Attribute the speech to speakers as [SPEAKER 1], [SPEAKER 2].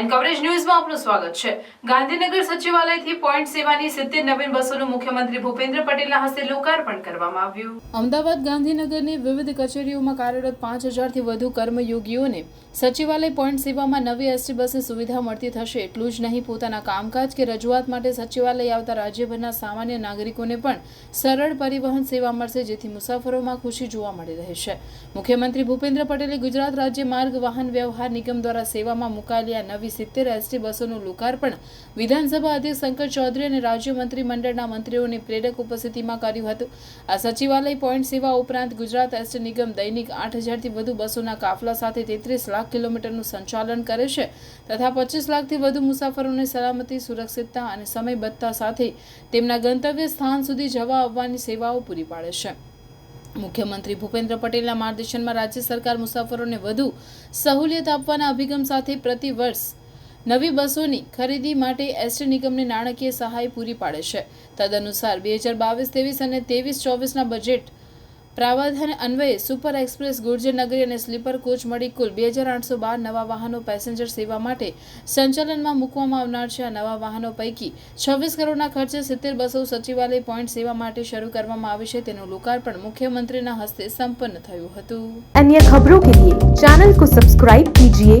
[SPEAKER 1] And coverage ન્યૂઝમાં આપનું સ્વાગત છે. ગાંધીનગર સચિવાલયથી પોઈન્ટ સેવાની સિત્તેર નવીન બસોનું મુખ્યમંત્રી ભૂપેન્દ્ર પટેલના હસ્તે લોકાર્પણ કરવામાં આવ્યું. અમદાવાદ ગાંધીનગરની વિવિધ કચેરીઓમાં કાર્યરત પાંચ હજારથી વધુ કર્મયોગીઓને સચિવાલય પોઈન્ટ સેવામાં નવી એસટી બસની સુવિધા મળતી થશે એટલું જ નહીં, પોતાના કામકાજ કે રજૂઆત માટે સચિવાલય આવતા રાજ્યભરના સામાન્ય નાગરિકોને પણ સરળ પરિવહન સેવા મળશે, જેથી મુસાફરોમાં ખુશી જોવા મળી રહી છે. મુખ્યમંત્રી ભૂપેન્દ્ર પટેલે ગુજરાત રાજ્ય માર્ગ વાહન વ્યવહાર નિગમ દ્વારા સેવામાં મુકાયેલી આ નવી સિત્તેર એસટી બસોનું લોકાર્પણ વિધાનસભા અધ્યક્ષ શંકર ચૌધરી અને રાજ્ય મંત્રીમંડળના મંત્રીઓની પ્રેરક ઉપસ્થિતિમાં કર્યું હતું. આ સચિવાલય પોઈન્ટ સેવા ઉપરાંત ગુજરાત એસટી નિગમ દૈનિક આઠ હજારથી વધુ બસોના કાફલા સાથે તેત્રીસ લાખ કિલોમીટરનું સંચાલન કરે છે તથા પચીસ લાખથી વધુ મુસાફરોને સલામતી, સુરક્ષિતતા અને સમયબદ્ધતા સાથે તેમના ગંતવ્ય સ્થાન સુધી જવા આવવાની સેવાઓ પૂરી પાડે છે. મુખ્યમંત્રી ભૂપેન્દ્ર પટેલના માર્ગદર્શનમાં રાજ્ય સરકાર મુસાફરોને વધુ સહુલિયત આપવાના અભિગમ સાથે પ્રતિ વર્ષ નવી બસોની ખરીદી માટે એસટી નિગમને નાણાકીય સહાય પૂરી પાડે છે. તદનુસાર બે હજાર બાવીસ, ત્રેવીસ અને ત્રેવીસ ચોવીસના બજેટ પ્રાવધાન અન્વયે સુપર એક્સપ્રેસ ગુર્જરનગરી અને સ્લીપર કોચ મળી કુલ બે હજાર આઠસો બાર નવા વાહનો પેસેન્જર સેવા માટે સંચાલનમાં મૂકવામાં આવનાર છે. આ નવા વાહનો પૈકી છવ્વીસ કરોડના ખર્ચે સિત્તેર બસો સચિવાલય પોઈન્ટ સેવા માટે શરૂ કરવામાં આવી છે. તેનું લોકાર્પણ મુખ્યમંત્રીના હસ્તે સંપન્ન થયું હતું.
[SPEAKER 2] અન્ય ખબરો કે લીએ ચેનલ કો સબસ્ક્રાઇબ કીજીએ.